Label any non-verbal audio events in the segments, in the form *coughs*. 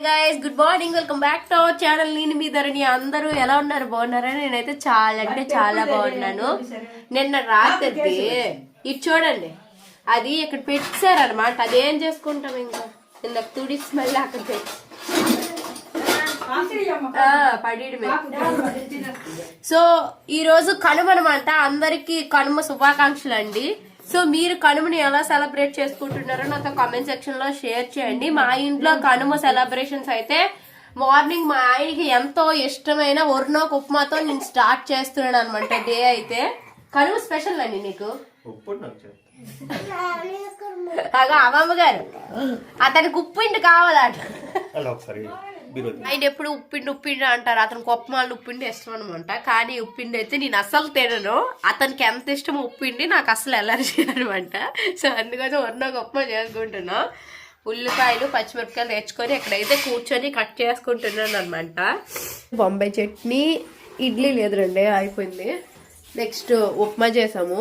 Guys good morning welcome back to our channel నేను మీ ధరణి. అందరూ ఎలా ఉన్నారు? బాగున్నారా? నేనైతే చాలా అంటే చాలా బాగున్నాను. నిన్న రాత్రి ఇది చూడండి. అది ఇక్కడ పెట్టారనమాట అది ఏం చేసుకుంటాం ఇంకా? ఇందాక తుడి స్మెల్ అక్కడ పడీడమే సో ఈ రోజు కనుమ అనమాట అందరికి కనుమ శుభాకాంక్షలు అండి సో మీరు కనుమని ఎలా సెలబ్రేట్ చేసుకుంటున్నారో నాతో కామెంట్ సెక్షన్లో షేర్ చేయండి. మా ఇంట్లో కనుమ సెలబ్రేషన్స్ అయితే మార్నింగ్ మా ఆయనకి ఎంతో ఇష్టమైన ఒరినోక ఉప్మాతో నేను స్టార్ట్ చేస్తున్నాను అనమాట డే అయితే. కనుమ స్పెషల్ అండి నీకు? అగా అమ్మమ్మ గారు. అతనికి కావాలట. అలా ఒకసారి. మీరు ఆయన ఎప్పుడు ఉప్పిండి ఉప్పిండి అంటారు. అతనికి ఉప్మాలు ఉప్పిండి ఇష్టం అనమాట కానీ ఉప్పిండి అయితే నేను అస్సలు తినను. అతనికి ఎంత ఇష్టం ఉప్పిండి నాకు అసలు ఎలర్జీ అనమాట సో అందుకని ఒక ఉప్మా చేసుకుంటున్నా. ఉల్లిపాయలు పచ్చిమిరపకాయలు తెచ్చుకొని ఇక్కడైతే కూర్చొని కట్ చేసుకుంటున్నాను అనమాట బొంబాయి చట్నీ ఇడ్లీ లేదు రండి అయిపోయింది. నెక్స్ట్ ఉప్మా చేసాము.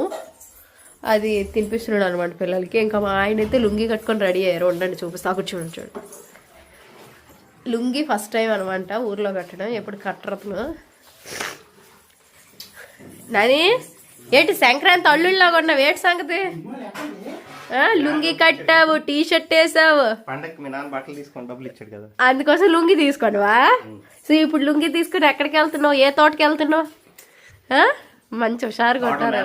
అది తినిపిస్తున్నాడు అనమాట పిల్లలకి. ఇంకా మా ఆయన అయితే లుంగి కట్టుకొని రెడీ అయ్యారు. ఉండండి చూపిస్తా. కూర్చోండి చూడండి. లుంగి ఫస్ట్ టైం అనమాట ఊర్లో కట్టడం ఎప్పుడు కట్టరత్ను. నాని ఏంటి సంక్రాంతి అల్లుళ్ళలాగా ఉన్నావు? ఏంటి సంగతి? లుంగి కట్టావు టీ షర్ట్ వేసావు అందుకోసం లుంగి తీసుకోండివా? సో ఇప్పుడు లుంగి తీసుకుని ఎక్కడికి వెళ్తున్నావు? ఏ తోటకి వెళ్తున్నావు? ఆ? మంచి హుషారుగా ఉంటారు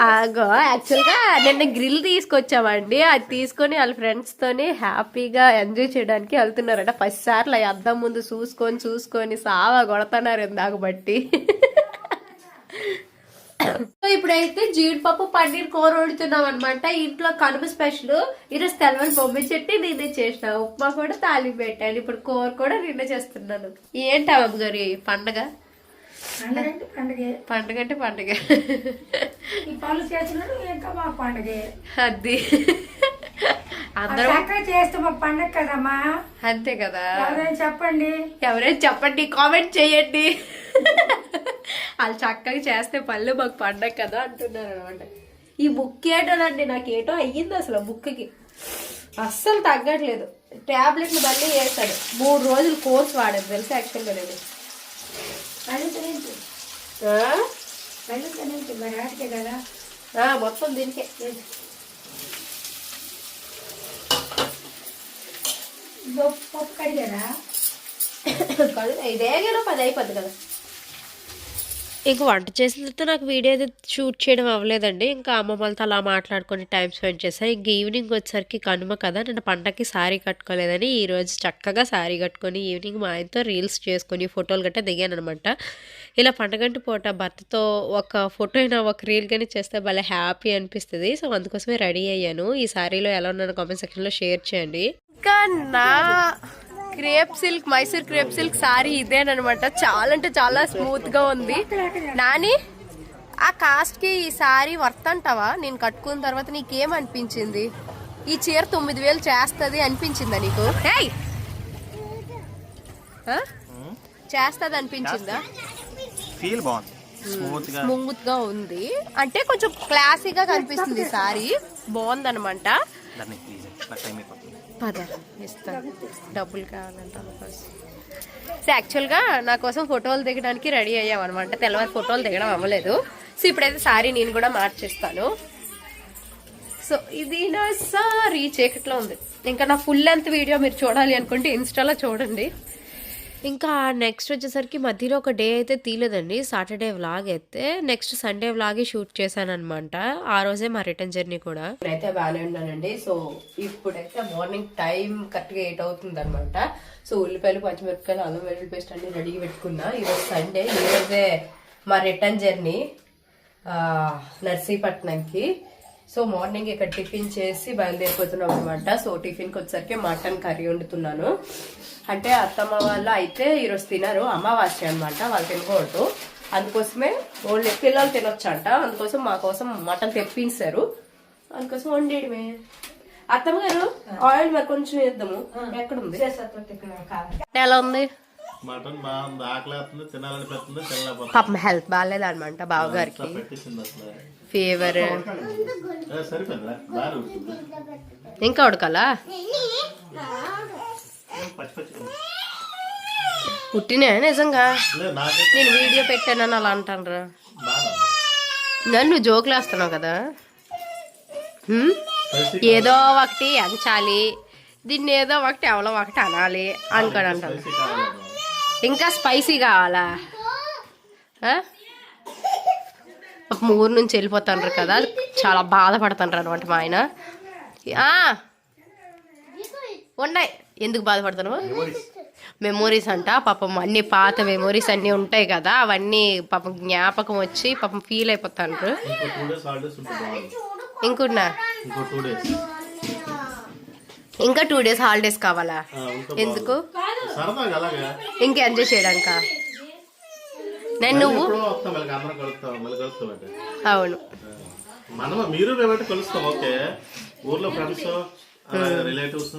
ఆగో యాక్చువల్గా నిన్న గ్రిల్ తీసుకొచ్చామండి. అది తీసుకొని వాళ్ళ ఫ్రెండ్స్ తోని హ్యాపీగా ఎంజాయ్ చేయడానికి వెళ్తున్నారట. ఫస్ట్ సార్లు అద్దం ముందు చూసుకొని చూసుకొని సావా కొడుతున్నారు ఇందాక బట్టి. సో ఇప్పుడైతే జీడిపప్పు పన్నీర్ కూర వండుతున్నాం అనమాట ఇంట్లో కనుమ స్పెషల్. ఈరోజు తెలవని బొమ్మ చెట్టి నేనే చేసిన. ఉప్మా కూడా తాలింపు పెట్టాను. ఇప్పుడు కూర కూడా నిన్న చేస్తున్నాను. ఏంటి అమ్మ గారి పండగ? పండగే పండగ. అంటే పండగ. అది. అందరం చేస్తే మా పండగ కదమ్మా. అంతే కదా. ఎవరైనా చెప్పండి. ఎవరైనా చెప్పండి కామెంట్ చేయండి. వాళ్ళు చక్కగా చేస్తే పళ్ళు మాకు పండగ కదా అంటున్నారు అనమాట ఈ బుక్ ఏటోనండి నాకు ఏటో అయ్యింది అసలు బుక్కి అస్సలు తగ్గట్లేదు. టాబ్లెట్లు మళ్ళీ వేస్తాడు. మూడు రోజులు కోర్స్ వాడాను తెలుసా? యాక్చువల్గా నేను. మొత్తం దీనికే. పప్పు కడిగారా? ఇదేగానో పది అయిపోద్ది కదా. ఇంక వంట చేసిన తర్వాత నాకు వీడియో అయితే షూట్ చేయడం అవ్వలేదండి. ఇంకా అమ్మ వాళ్ళతో అలా మాట్లాడుకొని టైం స్పెండ్ చేశాను ఇంక ఈవినింగ్ వచ్చేసరికి కనుమ కదా నేను పండగకి శారీ కట్టుకోలేదని ఈరోజు చక్కగా శారీ కట్టుకొని ఈవినింగ్ మా ఆయనతో రీల్స్ చేసుకొని ఫోటోలు గట్టా దిగాను అనమాట ఇలా పండగంటి పూట భర్తతో ఒక ఫోటో అయినా ఒక రీల్ కానీ చేస్తే భలే హ్యాపీ అనిపిస్తుంది. సో అందుకోసమే రెడీ అయ్యాను. ఈ శారీలో ఎలా ఉన్నాను కామెంట్ సెక్షన్లో షేర్ చేయండి. ఇంకా నా crepe silk Mysore crepe silk sari ఇదేనమాట చాలా అంటే చాలా స్మూత్గా ఉంది. నాని ఆ కాస్ట్కి ఈ సారీ వర్త్ అంటావా? నేను కట్టుకున్న తర్వాత నీకేం అనిపించింది? ఈ చీర తొమ్మిది వేలు చేస్తుంది అనిపించిందా నీకు? హేయ్! చేస్తది అనిపించిందా? ఫీల్ బాగుంది. స్మూత్గా. స్మూత్గా ఉంది. అంటే కొంచెం క్లాసీగా కనిపిస్తుంది సారీ. బాగుందనమాట దాన్ని ఇస్తాను. డబ్బులు కావాలంటే సో యాక్చువల్గా నా కోసం ఫోటోలు దిగడానికి రెడీ అయ్యాం అనమాట తెల్లవారి ఫోటోలు దిగడం అవ్వలేదు. సో ఇప్పుడైతే సారీ నేను కూడా మార్చేస్తాను. సో ఇది నా సారీ చీకట్లో ఉంది. ఇంకా నా ఫుల్ లెంత్ వీడియో మీరు చూడాలి అనుకుంటే ఇన్స్టాలో చూడండి. ఇంకా నెక్స్ట్ వచ్చేసరికి మధ్యలో ఒక డే అయితే తీయలేదండి సాటర్డే వ్లాగ్ అయితే నెక్స్ట్ సండే వ్లాగే షూట్ చేశాను అనమాట ఆ రోజే మా రిటర్న్ జర్నీ కూడా. ఇప్పుడైతే బాగానే ఉన్నానండి. సో ఇప్పుడైతే మార్నింగ్ టైం కరెక్ట్గా ఎయిట్ అవుతుంది అనమాట సో ఉల్లిపాయలు పచ్చిమిరపకాయలు అల్లం వెల్లుల్లి పేస్ట్ అన్ని రెడీ పెట్టుకున్నా. ఈరోజు సండే ఈరోజే మా రిటర్న్ జర్నీ నర్సీపట్నంకి. సో మార్నింగ్ ఇక్కడ టిఫిన్ చేసి బయలుదేరిపోతున్నాం అనమాట సో టిఫిన్కి వచ్చేసరికి మటన్ కర్రీ వండుతున్నాను. అంటే అత్తమ్మ వాళ్ళు అయితే ఈరోజు తినరు అమావాస్య అనమాట వాళ్ళు తినకూడదు. అందుకోసమే ఓన్లీ పిల్లలు తినొచ్చంట. అందుకోసం మా కోసం మటన్ తెప్పించారు. అందుకోసం వండేయడమే. అత్తమ్మ గారు ఆయిల్ మరి కొంచెం వేద్దాము. ఎక్కడుంది? ఎలా ఉంది? మటన్ బాగుంది ఆకలి తినాలనిపిస్తుంది తినలేకపోతుంది పాపం హెల్త్ బాగాలేదన్నమాట బావగారికి. ఫీవర్ ఇంకా ఉడకాలా? పుట్టినా నిజంగా? నేను వీడియో పెట్టానని అలా అంటానరా. నన్ను జోకులు వేస్తున్నావు కదా. ఏదో ఒకటి అంచాలి దీన్ని ఏదో ఒకటి ఎవరో ఒకటి అనాలి అనుకోని అంటాను. ఇంకా స్పైసీ కావాలా? పాపం ఊరు నుంచి వెళ్ళిపోతాండ్రు కదా. చాలా బాధపడుతుండ్రు అనమాట మా ఆయన. ఉన్నాయి. ఎందుకు బాధపడతాను మెమోరీస్ అంట. పాపం అన్ని పాత మెమోరీస్ అన్నీ ఉంటాయి కదా. అవన్నీ పాపం జ్ఞాపకం వచ్చి పాపం ఫీల్ బాగుంది ఇంకున్నా ఇంకో టూ డేస్ హాలిడేస్ కావాలా? ఎందుకు? ఇంకా ఎంజాయ్ చేయడానిక నేను నువ్వు? అవును. మనం మీరు మేమంటే కలుస్తాం ఓకే. ఊర్లో ఫ్రెండ్స్ రిలేటివ్స్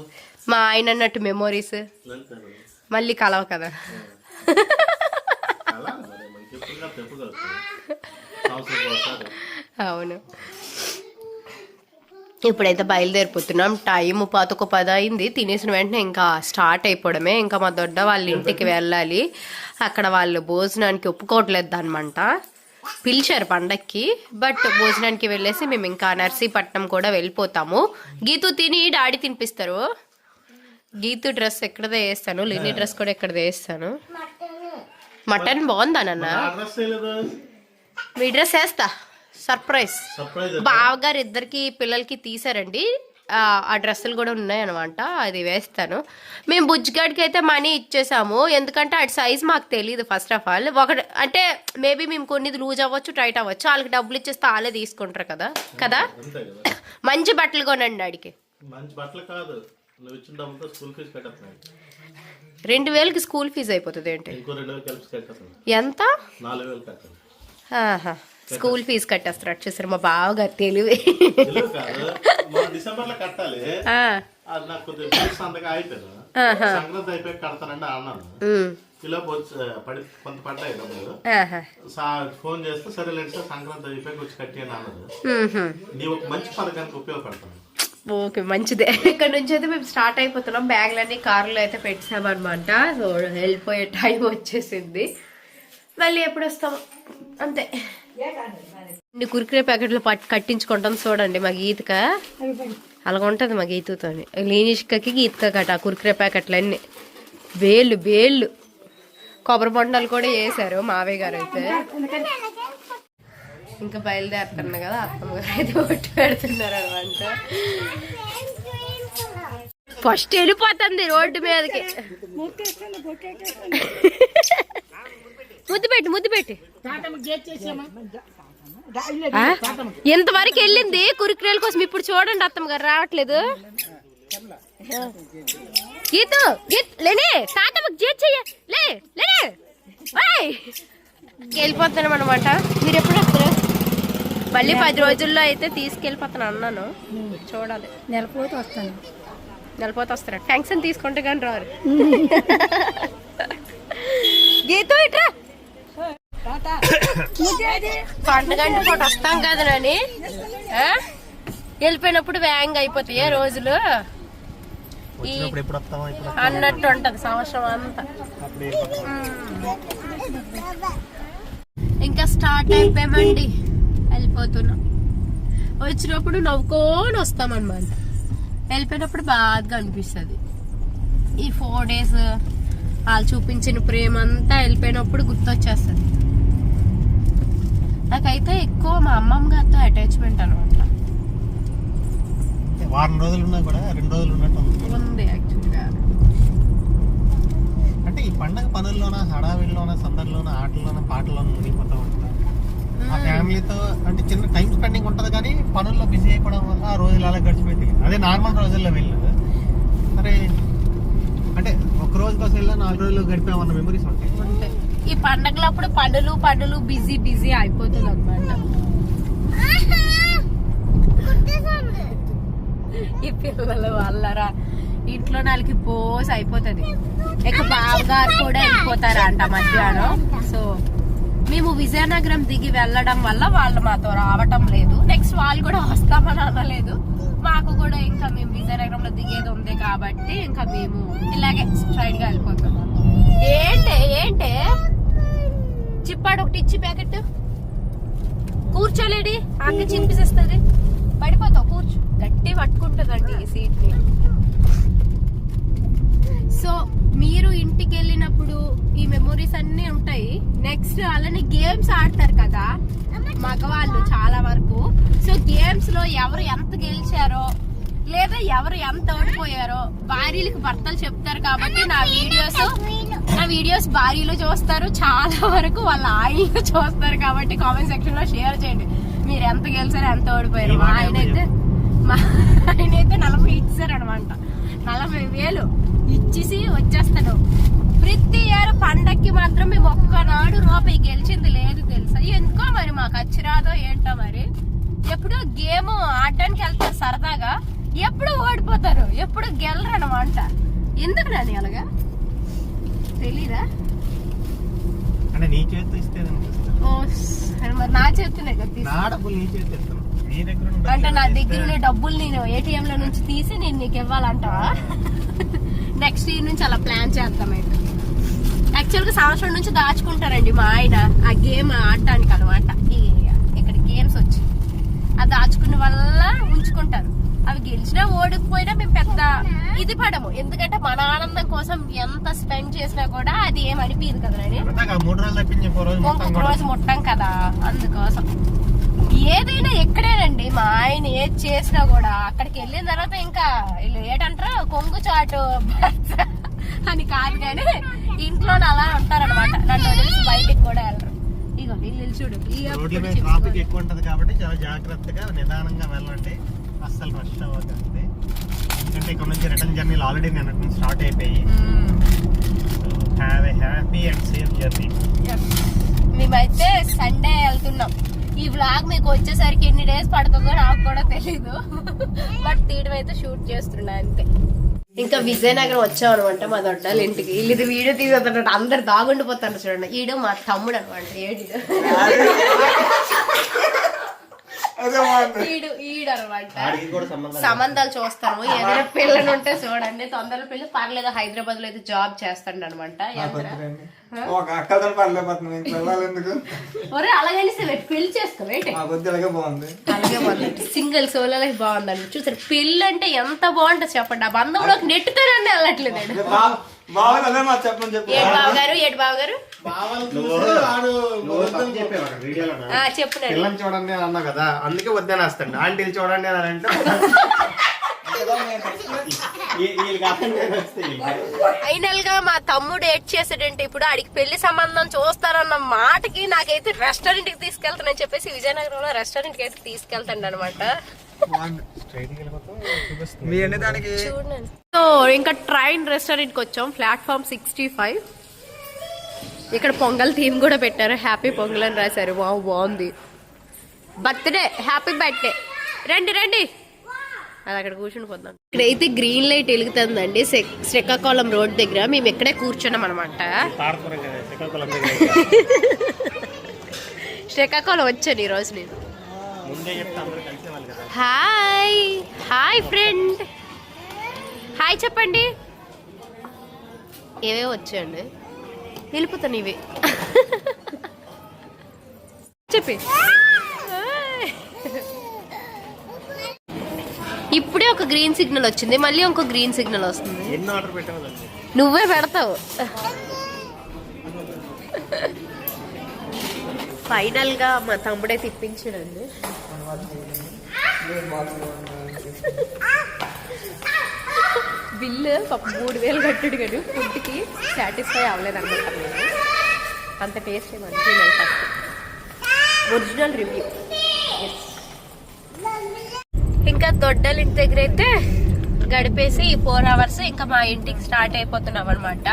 మా ఆయన అన్నట్టు మెమోరీస్ మళ్ళీ కలవ కదా. అలా మరి మనకి ఎప్పుడు కాదు ఎప్పుడు కలుస్తాం సంవత్సరం ఒకసారి అవును ఇప్పుడైతే బయలుదేరిపోతున్నాం. టైం పాతొక పది అయింది. తినేసిన వెంటనే ఇంకా స్టార్ట్ అయిపోవడమే. ఇంకా మా దొడ్డ వాళ్ళ ఇంటికి వెళ్ళాలి. అక్కడ వాళ్ళు భోజనానికి ఒప్పుకోవట్లేదు అనమాట పిలిచారు పండక్కి. బట్ భోజనానికి వెళ్ళేసి మేము ఇంకా నర్సీపట్నం కూడా వెళ్ళిపోతాము. గీతు తిని డాడీ తినిపిస్తారు. గీతు డ్రెస్ ఎక్కడదే వేస్తాను. లిని డ్రెస్ కూడా ఎక్కడదే వేస్తాను. మటన్ బాగుందా నాన్న? మీ డ్రెస్ వేస్తా. సర్ప్రైజ్ సర్ప్రైజ్ బావగారు ఇద్దరికి పిల్లలకి తీసారండి. ఆ, డ్రెస్సులు కూడా ఉన్నాయన్నమాట. అది వేస్తాను. మేము బుజ్జిగాడికి అయితే మనీ ఇచ్చేసాము. ఎందుకంటే అటు సైజ్ మాకు తెలియదు ఫస్ట్ ఆఫ్ ఆల్ ఒక అంటే మేబీ మేము కొన్ని లూజ్ అవ్వచ్చు టైట్ అవ్వచ్చు. వాళ్ళకి డబ్బులు ఇచ్చేస్తే వాళ్ళే తీసుకుంటారు కదా. కదా? *coughs* మంచి బట్టలు కొనండి ఆడికి. రెండు వేలకి స్కూల్ ఫీజు అయిపోతుంది ఏంటి? ఎంత? స్కూల్ ఫీజు కట్టేస్తారు. చూసారు మా బావగారు తెలివి. డిసెంబర్లో కట్టాలి. నాకు. సంక్రాంతి అయిపోయి కడతానండి అన్నాను. ఇలా పడి కొంత పడ్డాయి డబ్బులు. ఫోన్ చేస్తే సరేలేండి సార్ సంక్రాంతి అయిపోయి వచ్చి కట్టి అని అన్నది ఉహుం. నీ ఒక మంచి పథకానికి ఉపయోగపడతాను. ఓకే మంచిదే. ఇక్కడ నుంచి అయితే మేము స్టార్ట్ అయిపోతున్నాం. బ్యాగ్లన్నీ కార్లో అయితే పెట్టామన్నమాట సో వెళ్ళిపోయే టైం వచ్చేసింది. మళ్ళీ ఎప్పుడు వస్తాం? అంతే. కురికిరే ప్యాకెట్లు పట్ కట్టించుకుంటాం చూడండి మా గీతక. అలాగ ఉంటుంది మా గీతతో లీనిష్కకి గీతక కట ఆ కురికిరే ప్యాకెట్లు అన్ని వేళ్ళు వేళ్ళు. కొబ్బరి బొండాలు కూడా వేసారు మావయ్య గారు అయితే. ఇంకా బయలుదేరుతున్నా కదా అత్తమ్మ గారు అయితే ఒట్టు పెడుతున్నారు అనమాట ఫస్ట్ వెళ్ళిపోతుంది రోడ్డు మీదకి. ముద్దు పెట్టి ముద్దు పెట్టి? ఎంతవరకు వెళ్ళింది? కురిక్రేల కోసం ఇప్పుడు చూడండి అత్తమ్మ గారు రావట్లేదు. గీతు గీత్ లేనే తాతమ్మకి జేట్ చెయ్య. లే లేనే. వెళ్ళిపోతున్నాం అనమాట మీరు ఎప్పుడు వస్తారు? మళ్ళీ పది రోజుల్లో అయితే తీసుకెళ్ళిపోతాను అన్నాను. చూడాలి. నెలపోతే వస్తాను. నెలపోతే వస్తారా? అని తీసుకుంటే కానీ రారు. *laughs* గీతు ఇట్రా పండుగ అంటే వస్తాం కదా నాని? వెళ్ళిపోయినప్పుడు వేగంగా అయిపోతాయి రోజులు. అన్నట్టు ఉంటది సంవత్సరం అంతా. ఇంకా స్టార్ట్ అయిపోయామండి. వెళ్ళిపోతున్నాం. వచ్చినప్పుడు నవ్వుకొని వస్తామన్నమాట. వెళ్ళిపోయినప్పుడు బాధగా అనిపిస్తుంది. ఈ ఫోర్ డేస్ వాళ్ళు చూపించిన ప్రేమ అంతా వెళ్ళిపోయినప్పుడు గుర్తొచ్చేస్తుంది. నాకైతే ఎక్కువ మా అమ్మమ్మ గారితో అటాచ్మెంట్ అనమాట. వారం రోజులు ఉన్నా కూడా రెండు రోజులు ఉన్నట్టు ఉంది. యాక్చువల్గా అంటే ఈ పండగ పనుల్లోన హడావిడిలోన సందడిలోన ఆటల్లోన పాటల్లోన మునిగిపోతూ ఉంటారు ఆ ఫ్యామిలీతో అంటే చిన్న టైం స్పెండింగ్ ఉంటది కానీ పనుల్లో బిజీ అయిపోవడం వల్ల ఆ రోజులు అలా గడిచిపోయింది అదే నార్మల్ రోజుల్లో వెళ్ళు సరే అంటే ఒక రోజు కోసం వెళ్ళా నాలుగు రోజులు గడిపామన్న మెమరీస్ ఉంటాయి. ఈ పండగలప్పుడు పనులు పనులు బిజీ బిజీ అయిపోతుంది అనమాట ఈ పిల్లలు వాళ్ళరా ఇంట్లో నాలుగు పోస్ అయిపోతుంది. ఇక బావగారు కూడా వెళ్ళిపోతారంట మధ్యాహ్నం. సో మేము విజయనగరం దిగి వెళ్ళడం వల్ల వాళ్ళు మాతో రావటం లేదు. నెక్స్ట్ వాళ్ళు కూడా వస్తామని అనలేదు. మాకు కూడా ఇంకా మేము విజయనగరంలో దిగేది ఉంది కాబట్టి ఇంకా మేము ఇలాగే స్ట్రైట్గా వెళ్ళిపోతున్నాం. ఏంటి ఏంటి? చిప్పాడు ఒకటి ఇచ్చి ప్యాకెట్. కూర్చోలేడి అక్క చింపిసేస్తుంది. పడిపోతావు కూర్చో. గట్టి పట్టుకుంటుందండి ఈ సీట్ని సో మీరు ఇంటికి వెళ్ళినప్పుడు ఈ మెమొరీస్ అన్ని ఉంటాయి. నెక్స్ట్ అలానే గేమ్స్ ఆడతారు కదా మగవాళ్ళు చాలా వరకు. సో గేమ్స్లో ఎవరు ఎంత గెలిచారో లేదా ఎవరు ఎంత ఓడిపోయారో భార్యలకు భర్తలు చెప్తారు కాబట్టి నా వీడియోస్ నా వీడియోస్ భార్యలు చూస్తారు చాలా వరకు వాళ్ళ ఆయనలు చూస్తారు కాబట్టి కామెంట్ సెక్షన్లో షేర్ చేయండి. మీరు ఎంత గెలిచారో ఎంత ఓడిపోయారు. మా ఆయన అయితే మా ఆయన అయితే నలభై ఇచ్చారు అనమాట నలభై వేలు ఇచ్చేసి వచ్చేస్తాడు. ప్రతి ఇయర్ పండక్కి మాత్రం మేము ఒక్కనాడు రూపాయి గెలిచింది లేదు తెలుసా? ఎందుకో మరి మాకు అచ్చిరాదో ఏంటో మరి? ఎప్పుడు గేమ్ ఆడడానికి వెళ్తారు సరదాగా. ఎప్పుడు ఓడిపోతారు? ఎప్పుడు గెలరు అనమాట ఎందుకు రాని అలాగా? తెలీదా? అంటే నీ చేతితో ఇస్తే మరి నా చేతులే కదా నా డబ్బులు నీ చేతి అంటే నా దగ్గర ఉన్న డబ్బులు నేను ఏటీఎం లో నుంచి తీసి నేను నీకు ఇవ్వాలంటావా? నెక్స్ట్ ఇయర్ నుంచి అలా ప్లాన్ చేద్దాం అయితే. యాక్చువల్గా సంవత్సరం నుంచి దాచుకుంటారండి మా ఆయన. ఆ గేమ్ ఆడటానికి అనమాట ఇక్కడ గేమ్స్ వచ్చి ఆ దాచుకున్న వల్ల ఉంచుకుంటారు అవి గెలిచినా ఓడిపోయినా మేము పెద్ద ఇది పడము ఎందుకంటే మన ఆనందం కోసం ఎంత స్పెండ్ చేసినా కూడా అది ఏం అనిపించదు మూడు రోజులు తప్పించి ఇంకో రోజు ఇంకొక ముట్టాం కదా అందుకోసం. ఏదైనా ఎక్కడేనండి మా ఆయన ఏది చేసినా కూడా అక్కడికి వెళ్ళిన తర్వాత ఇంకా వీళ్ళు ఏంటంటారు? కొంగు చాటు అని కాదు కానీ ఇంట్లో అలా ఉంటారన్నమాట. నన్ను వదిలేసి బయటికి కూడా వెళ్ళరు. ఇగో వీళ్ళు చూడు ట్రాఫిక్ ఎక్కువ ఉంటది కాబట్టి చాలా జాగ్రత్తగా నిదానంగా వెళ్ళండి. అస్సలు రష్ అవ్వకండి. ఎందుకంటే ఇక్కడ నుంచి రిటర్న్ జర్నీలు ఆల్రెడీ నిన్నటి నుంచి స్టార్ట్ అయిపోయి. Have a happy and safe journey మేమైతే సండే వెళ్తున్నాం. ఈ వ్లాగ్ మీకు వచ్చేసరికి ఎన్ని డేస్ పడుతుందో నాకు కూడా తెలీదు. బట్ తీయడం అయితే షూట్ చేస్తున్నా అంతే. ఇంకా విజయనగరం వచ్చాం అనమాట మా దొడ్డాల ఇంటికి. వీళ్ళు ఇది వీడియో తీసేస్తున్నట్టు అందరు దాగుండిపోతారు చూడండి. ఈడు మా తమ్ముడు అనమాట ఏడు ఈడు ఈడు అనమాట ఆడికి కూడా సంబంధం సంబంధాలు చూస్తాము ఏదైనా పిల్లని ఉంటే చూడండి. తొందరలో పిల్లలు పర్లేదు హైదరాబాద్లో అయితే జాబ్ చేస్తాడు అనమాట ఒక ఎందుకు? ఒరే అలాగని పెళ్ళి అలాగే బాగుంది. అలాగే బాగుంది. సింగిల్ సోలో లైఫ్ బాగుందండి. చూసారు పెళ్ళి అంటే ఎంత బాగుంటుంది చెప్పండి. ఆ బంధంలోకి నెట్టుతారండి వెళ్ళట్లేదండి అదే బా- బాగుంది అదే మా చెప్పని చెప్పు ఏడు బావ గారు ఏడు బావ గారు వీడియోలో ఆ, చెప్పునండి పిల్లని చూడండి అన్నా కదా అందుకే వద్దని వస్తాడు ఆంటీలు చూడండి అని అంటే ఫైనల్గా మా తమ్ముడు ఏడ్ చేసాడంటే ఇప్పుడు ఆడికి పెళ్ళి సంబంధం చూస్తారన్న మాటకి నాకైతే రెస్టారెంట్కి తీసుకెళ్తానని చెప్పేసి విజయనగరంలో రెస్టారెంట్కి అయితే తీసుకెళ్తాడు అనమాట సో ఇంకా ట్రైన్ రెస్టారెంట్కి వచ్చాం. ప్లాట్ఫామ్ సిక్స్టీ ఫైవ్ ఇక్కడ పొంగల్ థీమ్ కూడా పెట్టారు. హ్యాపీ పొంగల్ అని రాశారు. వావ్ బాగుంది. బర్త్డే హ్యాపీ బర్త్డే రండి రండి. అది అక్కడ కూర్చుని పోదాం ఇక్కడైతే గ్రీన్ లైట్ వెలుగుతుందండి. శ్రీ- శ్రీకాకుళం రోడ్ దగ్గర. మేము ఇక్కడే కూర్చున్నాం అనమాట శ్రీకాకుళం వచ్చాను ఈరోజు నేను. హాయ్ హాయ్ ఫ్రెండ్ హాయ్ చెప్పండి. ఏవే వచ్చాయండి. వెళ్ళిపోతాను ఇవి చెప్పి. ఇప్పుడే ఒక గ్రీన్ సిగ్నల్ వచ్చింది. మళ్ళీ ఇంకో గ్రీన్ సిగ్నల్ వస్తుంది. నువ్వే పెడతావు. ఫైనల్గా మా తమ్ముడే తిప్పించాడండి. బిల్లు ఒక మూడు వేలు కట్టాడు కానీ ఫుడ్కి సాటిస్ఫై అవ్వలేదు అనమాట నేను అంత టేస్ట్ మంచి ఫస్ట్ ఒరిజినల్ రివ్యూ ఇంకా దొడ్డల ఇంటి దగ్గర అయితే గడిపేసి ఫోర్ అవర్స్ ఇంకా మా ఇంటికి స్టార్ట్ అయిపోతున్నాం అనమాట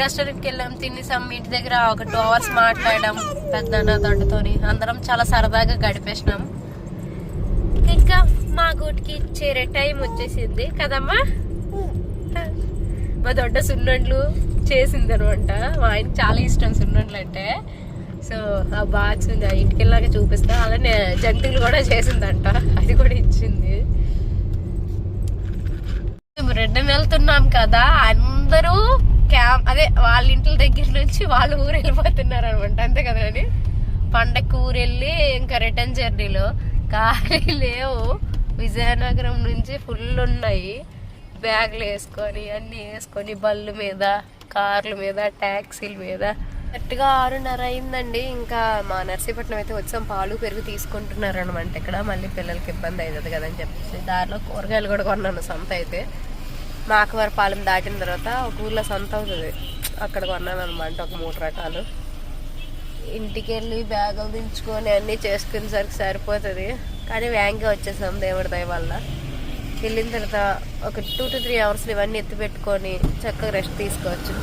రెస్టారెంట్కి వెళ్ళాం తినేసాం ఇంటి దగ్గర ఒక టూ అవర్స్ మాట్లాడడం పెద్దన్న దొడ్డతోని అందరం చాలా సరదాగా గడిపేసినాం. మా గూటికి చేరే టైం వచ్చేసింది కదమ్మా? మా దొడ్డ సున్నుండ్లు చేసింది అనమాట మా ఆయనకి చాలా ఇష్టం సున్నుండ్లు అంటే. సో ఆ బాక్స్ ఉంది ఆ ఇంటికి వెళ్ళాక చూపిస్తా. అలానే జంతువులు కూడా చేసిందంట. అది కూడా ఇచ్చింది. రిటర్న్ వెళ్తున్నాం కదా అందరూ క్యాంప్ అదే వాళ్ళ ఇంట్ల దగ్గర నుంచి వాళ్ళ ఊరు వెళ్ళిపోతున్నారు అనమాట అంతే కదా అని పండగ ఊరు వెళ్ళి ఇంకా రిటర్న్ జర్నీలో. ఖాళీ లేవు. విజయనగరం నుంచి ఫుల్ ఉన్నాయి బ్యాగులు వేసుకొని అన్నీ వేసుకొని బళ్ళు మీద కార్ల మీద ట్యాక్సీల మీద. కరెక్ట్గా ఆరున్నర అయిందండి. ఇంకా మా నర్సీపట్నం అయితే వచ్చాం. పాలు పెరుగు తీసుకుంటున్నారు అనమాట ఇక్కడ. మళ్ళీ పిల్లలకి ఇబ్బంది అవుతుంది కదా అని చెప్పేసి. దారిలో కూరగాయలు కూడా కొన్నాను సంత అయితే. మాకవరపాలెం దాటిన తర్వాత ఒక ఊర్లో సంత అవుతుంది. అక్కడ కొన్నాను అనమాట ఒక మూడు రకాలు. ఇంటికి వెళ్ళి బ్యాగులు దించుకొని అన్నీ చేసుకునేసరికి సరిపోతుంది. కానీ వ్యాంగ్గా వచ్చేసాం దేవుడి దయ వల్ల. వెళ్ళిన తర్వాత ఒక టూ టు త్రీ అవర్స్ ఇవన్నీ ఎత్తి పెట్టుకొని చక్కగా రెస్ట్ తీసుకోవచ్చు.